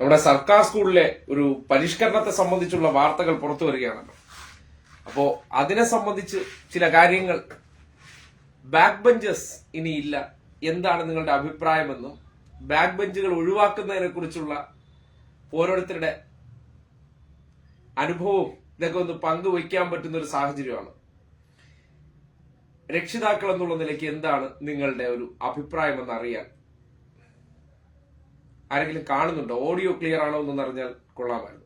നമ്മുടെ സർക്കാർ സ്കൂളിലെ ഒരു പരിഷ്കരണത്തെ സംബന്ധിച്ചുള്ള വാർത്തകൾ പുറത്തു വരികയാണല്ലോ അപ്പോ അതിനെ സംബന്ധിച്ച് ചില കാര്യങ്ങൾ ബാക്ക് ബെഞ്ചസ് ഇല്ല എന്താണ് നിങ്ങളുടെ അഭിപ്രായമെന്നും ബാക്ക് ബെഞ്ചുകൾ ഒഴിവാക്കുന്നതിനെ കുറിച്ചുള്ള ഓരോരുത്തരുടെ അനുഭവവും ഇതൊക്കെ ഒന്ന് പങ്കുവയ്ക്കാൻ പറ്റുന്ന ഒരു സാഹചര്യമാണ്. രക്ഷിതാക്കൾ എന്നുള്ള നിലയ്ക്ക് എന്താണ് നിങ്ങളുടെ ഒരു അഭിപ്രായം എന്ന് അറിയാൻ ആരെങ്കിലും കാണുന്നുണ്ടോ? ഓഡിയോ ക്ലിയർ ആണോ എന്ന് അറിഞ്ഞാൽ കൊള്ളാമായിരുന്നു.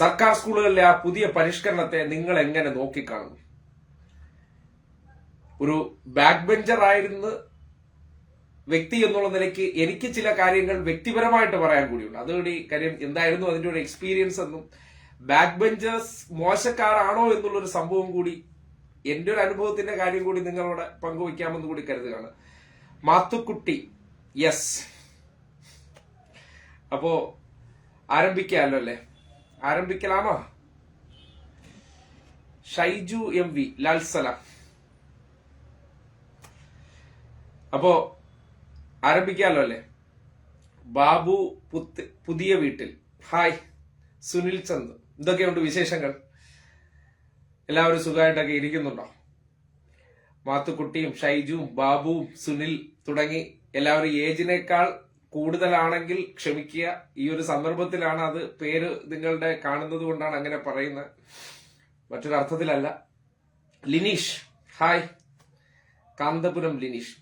സർക്കാർ സ്കൂളുകളിലെ ആ പുതിയ പരിഷ്കരണത്തെ നിങ്ങൾ എങ്ങനെ നോക്കിക്കാണുന്നു? ഒരു ബാക്ക് ബെഞ്ചർ ആയിരുന്നു വ്യക്തി എന്നുള്ള നിലയ്ക്ക് എനിക്ക് ചില കാര്യങ്ങൾ വ്യക്തിപരമായിട്ട് പറയാൻ കൂടിയുണ്ട്. അതുകൂടി കാര്യം എന്തായിരുന്നു അതിന്റെ ഒരു എക്സ്പീരിയൻസ് എന്നും ബാക്ക് ബെഞ്ചേഴ്സ് മോശക്കാരാണോ എന്നുള്ളൊരു സംഭവം കൂടി എന്റെ ഒരു അനുഭവത്തിന്റെ കാര്യം കൂടി നിങ്ങളോട് പങ്കുവയ്ക്കാമെന്ന് കൂടി കരുതുകയാണ്. മാത്തുക്കുട്ടി. യെസ് അപ്പോ ആരംഭിക്കാമല്ലോ അല്ലേ? ആരംഭിക്കലാമോ ഷൈജു എം വി ലാൽസലാം. അപ്പോ ആരംഭിക്കാമല്ലോ അല്ലേ? ബാബു പുതിയ വീട്ടിൽ. ഹായ് സുനിൽ ചന്ദ് എന്തൊക്കെയുണ്ട് വിശേഷങ്ങൾ? എല്ലാവരും സുഖമായിട്ടൊക്കെ ഇരിക്കുന്നുണ്ടോ? മാത്തുക്കുട്ടിയും ഷൈജുവും ബാബുവും സുനിൽ തുടങ്ങി എല്ലാവരും ഏജിനേക്കാൾ കൂടുതലാണെങ്കിൽ ക്ഷമിക്കുക. ഈ ഒരു സന്ദർഭത്തിലാണ് അത് പേര് നിങ്ങളുടെ കാണുന്നത് കൊണ്ടാണ് അങ്ങനെ പറയുന്നത്. മറ്റൊരർത്ഥത്തിലല്ല ലിനീഷ്. ഹായ്. കാന്തപുരം ലിനീഷ്.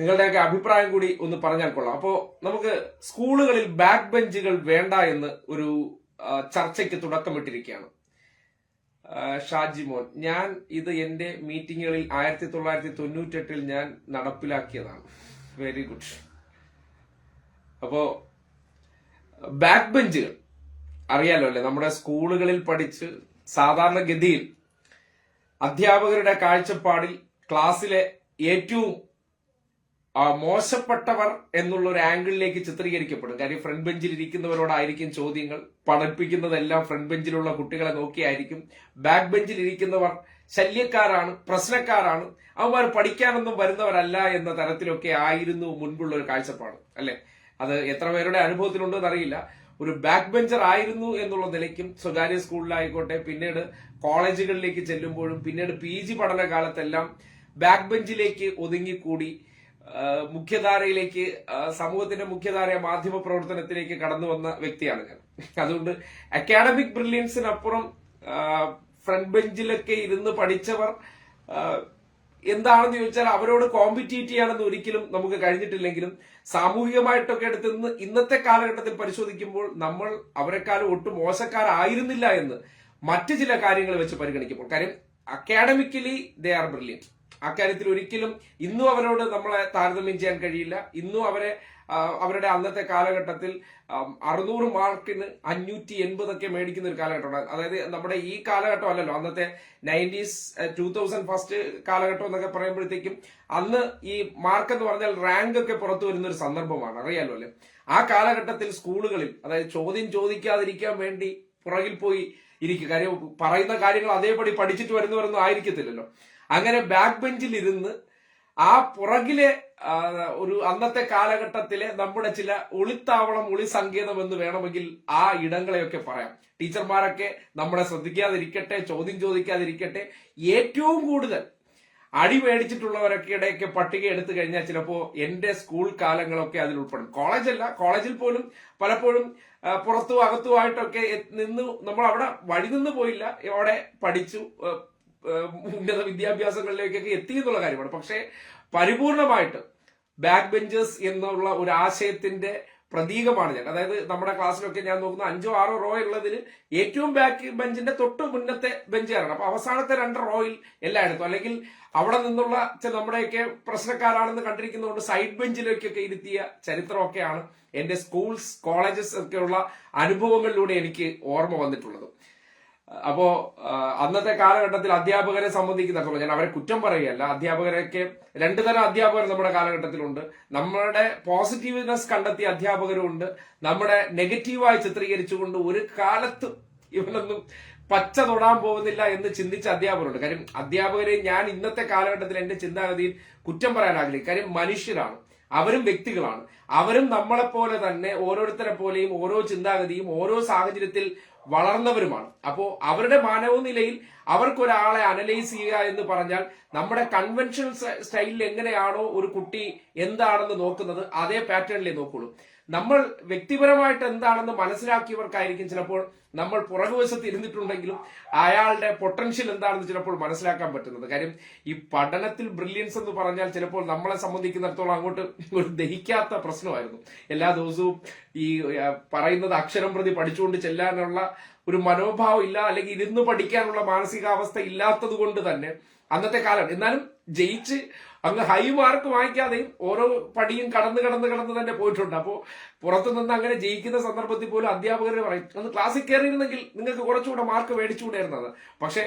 നിങ്ങളുടെയൊക്കെ അഭിപ്രായം കൂടി ഒന്ന് പറഞ്ഞാൽ കൊള്ളാം. അപ്പോ നമുക്ക് സ്കൂളുകളിൽ ബാക്ക് ബെഞ്ചുകൾ വേണ്ട എന്ന് ഒരു ചർച്ചയ്ക്ക് തുടക്കമിട്ടിരിക്കുകയാണ്. ആ, ഷാജി മോൻ ഞാൻ ഇത് എന്റെ മീറ്റിങ്ങുകളിൽ ആയിരത്തി തൊള്ളായിരത്തി തൊണ്ണൂറ്റെട്ടിൽ ഞാൻ നടപ്പിലാക്കിയതാണ്. വെരി ഗുഡ് അപ്പോ ബാക്ക് ബെഞ്ചുകൾ അറിയാലോ അല്ലെ? നമ്മുടെ സ്കൂളുകളിൽ പഠിച്ച് സാധാരണഗതിയിൽ അധ്യാപകരുടെ കാഴ്ചപ്പാടിൽ ക്ലാസ്സിലെ ഏറ്റവും മോശപ്പെട്ടവർ എന്നുള്ള ഒരു ആംഗിളിലേക്ക് ചിത്രീകരിക്കപ്പെടും. കാര്യം ഫ്രണ്ട് ബെഞ്ചിൽ ഇരിക്കുന്നവരോടായിരിക്കും ചോദ്യങ്ങൾ. പഠിപ്പിക്കുന്നതെല്ലാം ഫ്രണ്ട് ബെഞ്ചിലുള്ള കുട്ടികളെ നോക്കിയായിരിക്കും. ബാക്ക് ബെഞ്ചിൽ ഇരിക്കുന്നവർ ശല്യക്കാരാണ് പ്രശ്നക്കാരാണ്. അവന്മാർ പഠിക്കാനൊന്നും വരുന്നവരല്ല എന്ന തരത്തിലൊക്കെ ആയിരുന്നു മുൻപുള്ള ഒരു കാഴ്ചപ്പാട്. അല്ലെ? അത് എത്ര പേരുടെ അനുഭവത്തിലുണ്ടെന്ന് അറിയില്ല ഒരു ബാക്ക് ബെഞ്ചർ ആയിരുന്നു എന്നുള്ള നിലയ്ക്കും സ്വകാര്യ സ്കൂളിലായിക്കോട്ടെ പിന്നീട് കോളേജുകളിലേക്ക് ചെല്ലുമ്പോഴും പിന്നീട് പി ജി പഠനകാലത്തെല്ലാം ബാക്ക് ബെഞ്ചിലേക്ക് ഒതുങ്ങിക്കൂടി. മുഖ്യധാരയിലേക്ക് സമൂഹത്തിന്റെ മുഖ്യധാര മാധ്യമ പ്രവർത്തനത്തിലേക്ക് കടന്നു വന്ന വ്യക്തിയാണ് ഞാൻ. അതുകൊണ്ട് അക്കാഡമിക് ബ്രില്യൻസിനപ്പുറം ഫ്രണ്ട് ബെഞ്ചിലൊക്കെ ഇരുന്ന് പഠിച്ചവർ എന്താണെന്ന് ചോദിച്ചാൽ അവരോട് കോമ്പറ്റീറ്റ് ചെയ്യാണെന്ന് ഒരിക്കലും നമുക്ക് കഴിഞ്ഞിട്ടില്ലെങ്കിലും സാമൂഹികമായിട്ടൊക്കെ എടുത്ത് ഇന്ന് ഇന്നത്തെ കാലഘട്ടത്തിൽ പരിശോധിക്കുമ്പോൾ നമ്മൾ അവരെക്കാളും ഒട്ടും മോശക്കാരായിരുന്നില്ല എന്ന് മറ്റു ചില കാര്യങ്ങൾ വെച്ച് പരിഗണിക്കുമ്പോൾ. കാര്യം അക്കാഡമിക്കലി ദേ ആർ ബ്രില്യൻ അക്കാര്യത്തിൽ ഒരിക്കലും ഇന്നും അവരോട് നമ്മളെ താരതമ്യം ചെയ്യാൻ കഴിയില്ല. ഇന്നും അവരെ അവരുടെ അന്നത്തെ കാലഘട്ടത്തിൽ അറുന്നൂറ് മാർക്കിന് അഞ്ഞൂറ്റി എൺപതൊക്കെ മേടിക്കുന്ന ഒരു കാലഘട്ടമാണ്. അതായത് നമ്മുടെ ഈ കാലഘട്ടം അല്ലല്ലോ അന്നത്തെ നയന്റീസ് ടൂ തൗസൻഡ് ഫസ്റ്റ് കാലഘട്ടം എന്നൊക്കെ പറയുമ്പോഴത്തേക്കും അന്ന് ഈ മാർക്ക് എന്ന് പറഞ്ഞാൽ റാങ്ക് ഒക്കെ പുറത്തു വരുന്ന ഒരു സന്ദർഭമാണ്. അറിയാലോ അല്ലെ? ആ കാലഘട്ടത്തിൽ സ്കൂളുകളിൽ അതായത് ചോദ്യം ചോദിക്കാതിരിക്കാൻ വേണ്ടി പുറകിൽ പോയി ഇരിക്കും. കാര്യം പറയുന്ന കാര്യങ്ങൾ അതേപടി പഠിച്ചിട്ട് വരുന്നവരൊന്നും ആയിരിക്കത്തില്ലല്ലോ. അങ്ങനെ ബാക്ക് ബെഞ്ചിൽ ഇരുന്ന് ആ പുറകിലെ ഒരു അന്നത്തെ കാലഘട്ടത്തിലെ നമ്മുടെ ചില ഒളിത്താവളം ഒളി സങ്കേതം എന്ന് വേണമെങ്കിൽ ആ ഇടങ്ങളെയൊക്കെ പറയാം. ടീച്ചർമാരൊക്കെ നമ്മളെ ശ്രദ്ധിക്കാതിരിക്കട്ടെ ചോദ്യം ചോദിക്കാതിരിക്കട്ടെ. ഏറ്റവും കൂടുതൽ അടി മേടിച്ചിട്ടുള്ളവരൊക്കെ ഇടയൊക്കെ പട്ടിക എടുത്തു കഴിഞ്ഞാൽ ചിലപ്പോ എന്റെ സ്കൂൾ കാലങ്ങളൊക്കെ അതിൽ ഉൾപ്പെടും. കോളേജല്ല കോളേജിൽ പോലും പലപ്പോഴും പുറത്തു അകത്തുമായിട്ടൊക്കെ നിന്ന് നമ്മൾ അവിടെ വഴി നിന്ന് പോയില്ല. അവിടെ പഠിച്ചു ഉന്നത വിദ്യാഭ്യാസങ്ങളിലേക്കൊക്കെ എത്തി എന്നുള്ള കാര്യമാണ്. പക്ഷേ പരിപൂർണമായിട്ട് ബാക്ക് ബെഞ്ചേഴ്സ് എന്നുള്ള ഒരു ആശയത്തിന്റെ പ്രതീകമാണ് ഞാൻ. അതായത് നമ്മുടെ ക്ലാസ്സിലൊക്കെ ഞാൻ നോക്കുന്ന അഞ്ചോ ആറോ റോ ഉള്ളതിൽ ഏറ്റവും ബാക്ക് ബെഞ്ചിന്റെ തൊട്ട് മുന്നത്തെ ബെഞ്ചാണ് അപ്പൊ അവസാനത്തെ രണ്ട് റോയിൽ എല്ലായിടത്തും. അല്ലെങ്കിൽ അവിടെ നിന്നുള്ള നമ്മുടെയൊക്കെ പ്രശ്നക്കാരാണെന്ന് കണ്ടിരിക്കുന്നതുകൊണ്ട് സൈഡ് ബെഞ്ചിലേക്കൊക്കെ ഇരുത്തിയ ചരിത്രമൊക്കെയാണ് എന്റെ സ്കൂൾസ് കോളേജസ് ഒക്കെയുള്ള അനുഭവങ്ങളിലൂടെ എനിക്ക് ഓർമ്മ വന്നിട്ടുള്ളത്. അപ്പോ അന്നത്തെ കാലഘട്ടത്തിൽ അധ്യാപകരെ സംബന്ധിക്കുന്നിടത്തോളം ഞാൻ അവരെ കുറ്റം പറയുകയല്ല. അധ്യാപകരൊക്കെ രണ്ടു തരം അധ്യാപകർ നമ്മുടെ കാലഘട്ടത്തിലുണ്ട്. നമ്മുടെ പോസിറ്റീവ്നെസ് കണ്ടെത്തിയ അധ്യാപകരുമുണ്ട്. നമ്മുടെ നെഗറ്റീവായി ചിത്രീകരിച്ചുകൊണ്ട് ഒരു കാലത്തും ഇവനൊന്നും പച്ച തൊടാൻ പോകുന്നില്ല എന്ന് ചിന്തിച്ച അധ്യാപകരുണ്ട്. കാര്യം അധ്യാപകരെ ഞാൻ ഇന്നത്തെ കാലഘട്ടത്തിൽ എന്റെ ചിന്താഗതിയിൽ കുറ്റം പറയാൻ ആഗ്രഹിക്കും കാര്യം മനുഷ്യരാണ്. അവരും വ്യക്തികളാണ്. അവരും നമ്മളെപ്പോലെ തന്നെ ഓരോരുത്തരെ പോലെയും ഓരോ ചിന്താഗതിയും ഓരോ സാഹചര്യത്തിൽ വളർന്നവരുമാണ്. അപ്പോൾ അവരുടെ മാനവ നിലയിൽ അവർക്കൊരാളെ അനലൈസ് ചെയ്യുക എന്ന് പറഞ്ഞാൽ നമ്മുടെ കൺവെൻഷണൽ സ്റ്റൈലിൽ എങ്ങനെയാണോ ഒരു കുട്ടി എന്താണെന്ന് നോക്കുന്നത് അതേ പാറ്റേണിലേ നോക്കുള്ളൂ. നമ്മൾ വ്യക്തിപരമായിട്ട് എന്താണെന്ന് മനസ്സിലാക്കിയവർക്കായിരിക്കും ചിലപ്പോൾ നമ്മൾ പുറകുവശത്ത് ഇരുന്നിട്ടുണ്ടെങ്കിലും അയാളുടെ പൊട്ടൻഷ്യൽ എന്താണെന്ന് ചിലപ്പോൾ മനസ്സിലാക്കാൻ പറ്റുന്നത്. കാര്യം ഈ പഠനത്തിൽ ബ്രില്യൻസ് എന്ന് പറഞ്ഞാൽ ചിലപ്പോൾ നമ്മളെ സംബന്ധിക്കുന്നിടത്തോളം അങ്ങോട്ട് ഒരു ദഹിക്കാത്ത പ്രശ്നമായിരുന്നു. എല്ലാ ദിവസവും ഈ പറയുന്നത് അക്ഷരം പ്രതി പഠിച്ചുകൊണ്ട് ചെല്ലാനുള്ള ഒരു മനോഭാവം ഇല്ല അല്ലെങ്കിൽ ഇരുന്ന് പഠിക്കാനുള്ള മാനസികാവസ്ഥ ഇല്ലാത്തത് കൊണ്ട് തന്നെ അന്നത്തെ കാലം എന്നാലും ജയിച്ച് അങ്ങ് ഹൈ മാർക്ക് വാങ്ങിക്കാതെയും ഓരോ പടിയും കടന്ന് കടന്ന് കടന്ന് തന്നെ പോയിട്ടുണ്ട്. അപ്പോൾ പുറത്തു നിന്ന് അങ്ങനെ ജയിക്കുന്ന സന്ദർഭത്തിൽ പോലും അധ്യാപകർ പറയും അന്ന് ക്ലാസ്സിൽ കയറിയിരുന്നെങ്കിൽ നിങ്ങൾക്ക് കുറച്ചുകൂടെ മാർക്ക് മേടിച്ചുകൂടായിരുന്നത് പക്ഷേ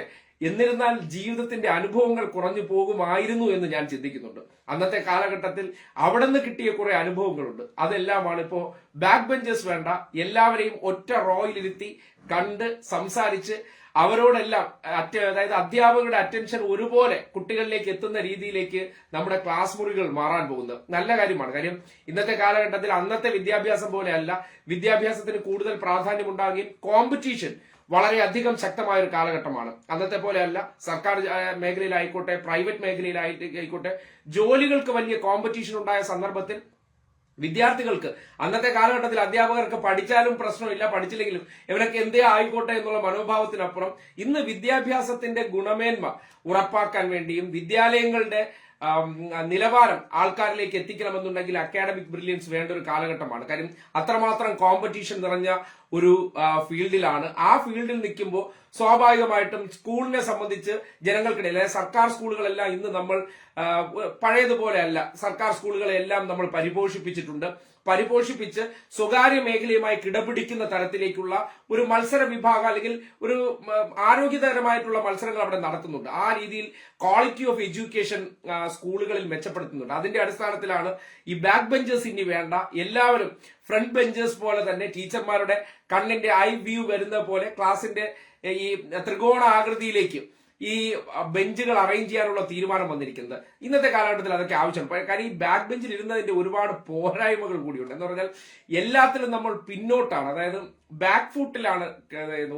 എന്നിരുന്നാൽ ജീവിതത്തിന്റെ അനുഭവങ്ങൾ കുറഞ്ഞു പോകുമായിരുന്നു എന്ന് ഞാൻ ചിന്തിക്കുന്നുണ്ട്. അന്നത്തെ കാലഘട്ടത്തിൽ അവിടെ നിന്ന് കിട്ടിയ കുറെ അനുഭവങ്ങളുണ്ട്. അതെല്ലാമാണ് ഇപ്പോൾ ബാക്ക് ബെഞ്ചേഴ്സ് വേണ്ട എല്ലാവരെയും ഒറ്റ റോയിലിരുത്തി കണ്ട് സംസാരിച്ച് അവരോടെല്ലാം അതായത് അധ്യാപകരുടെ അറ്റൻഷൻ ഒരുപോലെ കുട്ടികളിലേക്ക് എത്തുന്ന രീതിയിലേക്ക് നമ്മുടെ ക്ലാസ് മുറികൾ മാറാൻ പോകുന്നത്. നല്ല കാര്യമാണ്. കാര്യം ഇന്നത്തെ കാലഘട്ടത്തിൽ അന്നത്തെ വിദ്യാഭ്യാസം പോലെയല്ല വിദ്യാഭ്യാസത്തിന് കൂടുതൽ പ്രാധാന്യം ഉണ്ടാകുകയും കോമ്പറ്റീഷൻ വളരെയധികം ശക്തമായ ഒരു കാലഘട്ടമാണ്. അന്നത്തെ പോലെയല്ല സർക്കാർ മേഖലയിലായിക്കോട്ടെ പ്രൈവറ്റ് മേഖലയിലായിക്കോട്ടെ ജോലികൾക്ക് വലിയ കോമ്പറ്റീഷൻ ഉണ്ടായ സന്ദർഭത്തിൽ വിദ്യാർത്ഥികൾക്ക്. അന്നത്തെ കാലഘട്ടത്തിൽ അധ്യാപകർക്ക് പഠിച്ചാലും പ്രശ്നമില്ല പഠിച്ചില്ലെങ്കിലും ഇവരൊക്കെ എന്തേ ആയിക്കോട്ടെ എന്നുള്ള മനോഭാവത്തിനപ്പുറം ഇന്ന് വിദ്യാഭ്യാസത്തിന്റെ ഗുണമേന്മ ഉറപ്പാക്കാൻ വേണ്ടിയും വിദ്യാലയങ്ങളുടെ നിലവാരം ആൾക്കാരിലേക്ക് എത്തിക്കണമെന്നുണ്ടെങ്കിൽ അക്കാഡമിക് ബ്രില്യൻസ് വേണ്ട ഒരു കാലഘട്ടമാണ്. കാര്യം അത്രമാത്രം കോമ്പറ്റീഷൻ നിറഞ്ഞ ഒരു ഫീൽഡിലാണ്. ആ ഫീൽഡിൽ നിൽക്കുമ്പോൾ സ്വാഭാവികമായിട്ടും സ്കൂളിനെ സംബന്ധിച്ച് ജനങ്ങൾക്കിടയിൽ അതായത് സർക്കാർ സ്കൂളുകളെല്ലാം ഇന്ന് നമ്മൾ പഴയതുപോലെയല്ല. സർക്കാർ സ്കൂളുകളെല്ലാം നമ്മൾ പരിപോഷിപ്പിച്ചിട്ടുണ്ട്. പരിപോഷിപ്പിച്ച് സ്വകാര്യ മേഖലയുമായി കിടപിടിക്കുന്ന തരത്തിലേക്കുള്ള ഒരു മത്സര വിഭാഗം അല്ലെങ്കിൽ ഒരു ആരോഗ്യകരമായിട്ടുള്ള മത്സരങ്ങൾ അവിടെ നടത്തുന്നുണ്ട്. ആ രീതിയിൽ ക്വാളിറ്റി ഓഫ് എഡ്യൂക്കേഷൻ സ്കൂളുകളിൽ മെച്ചപ്പെടുത്തുന്നുണ്ട്. അതിന്റെ അടിസ്ഥാനത്തിലാണ് ഈ ബാക്ക് ബെഞ്ചേഴ്സ് ഇനി വേണ്ട. എല്ലാവരും ഫ്രണ്ട് ബെഞ്ചേഴ്സ് പോലെ തന്നെ ടീച്ചർമാരുടെ കണ്ണിന്റെ ഐ വ്യൂ വരുന്ന പോലെ ക്ലാസിന്റെ ഈ ത്രികോണ ആകൃതിയിലേക്ക് ഈ ബെഞ്ചുകൾ അറേഞ്ച് ചെയ്യാനുള്ള തീരുമാനം വന്നിരിക്കുന്നത്. ഇന്നത്തെ കാലഘട്ടത്തിൽ അതൊക്കെ ആവശ്യമാണ്. കാര്യം ഈ ബാക്ക് ബെഞ്ചിൽ ഇരുന്നതിന്റെ ഒരുപാട് പോരായ്മകൾ കൂടിയുണ്ട്. എന്ന് പറഞ്ഞാൽ എല്ലാത്തിലും നമ്മൾ പിന്നോട്ടാണ്. അതായത് ബാക്ക് ഫുട്ടിലാണ്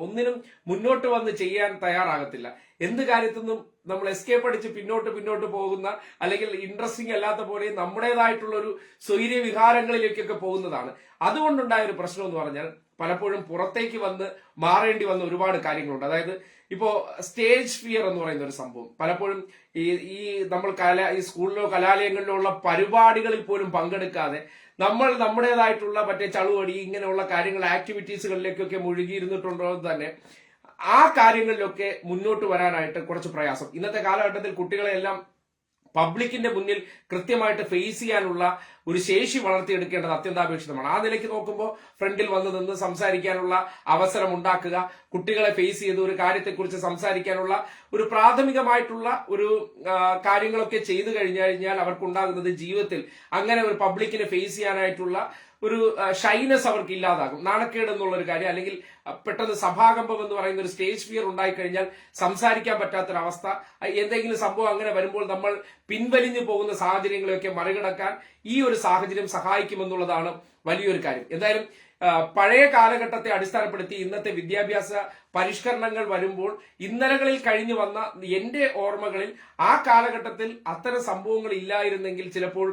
ഒന്നിനും മുന്നോട്ട് വന്ന് ചെയ്യാൻ തയ്യാറാകത്തില്ല. എന്ത് കാര്യത്തിനും നമ്മൾ എസ്കേപ്പ് അടിച്ച് പിന്നോട്ട് പിന്നോട്ട് പോകുന്ന അല്ലെങ്കിൽ ഇൻട്രസ്റ്റിംഗ് അല്ലാത്ത പോലെ നമ്മുടേതായിട്ടുള്ള ഒരു സ്വൈര്യ വിഹാരങ്ങളിലേക്കൊക്കെ പോകുന്നതാണ്. അതുകൊണ്ടുണ്ടായ ഒരു പ്രശ്നം എന്ന് പറഞ്ഞാൽ പലപ്പോഴും പുറത്തേക്ക് വന്ന് മാറേണ്ടി വന്ന ഒരുപാട് കാര്യങ്ങളുണ്ട്. അതായത് ഇപ്പോ സ്റ്റേജ് ഫിയർ എന്ന് പറയുന്ന ഒരു സംഭവം. പലപ്പോഴും ഈ ഈ നമ്മൾ കല ഈ സ്കൂളിലോ കലാലയങ്ങളിലോ ഉള്ള പരിപാടികളിൽ പോലും പങ്കെടുക്കാതെ നമ്മൾ നമ്മുടേതായിട്ടുള്ള മറ്റേ ചളുവടി ഇങ്ങനെയുള്ള കാര്യങ്ങൾ ആക്ടിവിറ്റീസുകളിലേക്കൊക്കെ മുഴുകിയിരുന്നിട്ടുണ്ടോ എന്ന് തന്നെ ആ കാര്യങ്ങളിലൊക്കെ മുന്നോട്ട് വരാനായിട്ട് കുറച്ച് പ്രയാസം. ഇന്നത്തെ കാലഘട്ടത്തിൽ കുട്ടികളെല്ലാം പബ്ലിക്കിന്റെ മുന്നിൽ കൃത്യമായിട്ട് ഫേസ് ചെയ്യാനുള്ള ഒരു ശേഷി വളർത്തിയെടുക്കേണ്ടത് അത്യന്താപേക്ഷിതമാണ്. ആ നിലയ്ക്ക് നോക്കുമ്പോൾ ഫ്രണ്ടിൽ വന്ന് നിന്ന് സംസാരിക്കാനുള്ള അവസരം ഉണ്ടാക്കുക കുട്ടികളെ ഫേസ് ചെയ്ത് ഒരു കാര്യത്തെക്കുറിച്ച് സംസാരിക്കാനുള്ള ഒരു പ്രാഥമികമായിട്ടുള്ള ഒരു കാര്യങ്ങളൊക്കെ ചെയ്തു കഴിഞ്ഞു കഴിഞ്ഞാൽ അവർക്കുണ്ടാകുന്നത് ജീവിതത്തിൽ അങ്ങനെ ഒരു പബ്ലിക്കിനെ ഫേസ് ചെയ്യാനായിട്ടുള്ള ഒരു ഷൈനസ് അവർക്ക് ഇല്ലാതാകും. നാണക്കേട് എന്നുള്ള ഒരു കാര്യം അല്ലെങ്കിൽ പെട്ടെന്ന് സഭാകമ്പം എന്ന് പറയുന്ന ഒരു സ്റ്റേജ് ഫിയർ ഉണ്ടായിക്കഴിഞ്ഞാൽ സംസാരിക്കാൻ പറ്റാത്തൊരവസ്ഥ എന്തെങ്കിലും സംഭവം അങ്ങനെ വരുമ്പോൾ നമ്മൾ പിൻവലിഞ്ഞു പോകുന്ന സാഹചര്യങ്ങളെയൊക്കെ മറികടക്കാൻ ഈ ഒരു സാഹചര്യം സഹായിക്കുമെന്നുള്ളതാണ് വലിയൊരു കാര്യം. എന്തായാലും പഴയ കാലഘട്ടത്തെ അടിസ്ഥാനപ്പെടുത്തി ഇന്നത്തെ വിദ്യാഭ്യാസ പരിഷ്കരണങ്ങൾ വരുമ്പോൾ ഇന്നലകളിൽ കഴിഞ്ഞു വന്ന എന്റെ ഓർമ്മകളിൽ ആ കാലഘട്ടത്തിൽ അത്തരം സംഭവങ്ങൾ ഇല്ലായിരുന്നെങ്കിൽ ചിലപ്പോൾ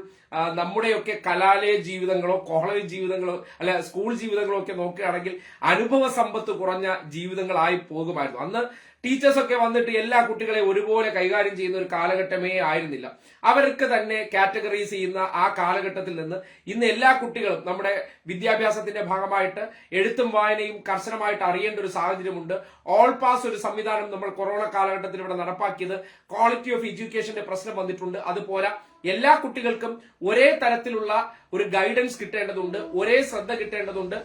നമ്മുടെയൊക്കെ കലാലയ ജീവിതങ്ങളോ കോളേജ് ജീവിതങ്ങളോ അല്ല സ്കൂൾ ജീവിതങ്ങളോ ഒക്കെ നോക്കുകയാണെങ്കിൽ അനുഭവ സമ്പത്ത് കുറഞ്ഞ ജീവിതങ്ങളായി പോകുമായിരുന്നു. അന്ന് ടീച്ചേഴ്സൊക്കെ വന്നിട്ട് എല്ലാ കുട്ടികളെ ഒരുപോലെ കൈകാര്യം ചെയ്യുന്ന ഒരു കാലഘട്ടമേ ആയിരുന്നില്ല. അവർക്ക് തന്നെ കാറ്റഗറൈസ് ചെയ്യുന്ന ആ കാലഘട്ടത്തിൽ നിന്ന് ഇന്ന് എല്ലാ കുട്ടികളും നമ്മുടെ വിദ്യാഭ്യാസത്തിന്റെ ഭാഗമായിട്ട് എഴുത്തും വായനയും കർശനമായിട്ട് അറിയേണ്ട ഒരു സാഹചര്യമുണ്ട് ഓൾ പാസ് ഒരു സംവിധാനം നമ്മൾ കൊറോണ കാലഘട്ടത്തിൽ ഇവിടെ നടപ്പാക്കിയത്. ക്വാളിറ്റി ഓഫ് എഡ്യൂക്കേഷന്റെ പ്രശ്നം വന്നിട്ടുണ്ട്. അതുപോലെ എല്ലാ കുട്ടികൾക്കും ഒരേ തരത്തിലുള്ള ഒരു ഗൈഡൻസ് കിട്ടേണ്ടതുണ്ട്. ഒരേ ശ്രദ്ധ കിട്ടേണ്ടതുണ്ട്.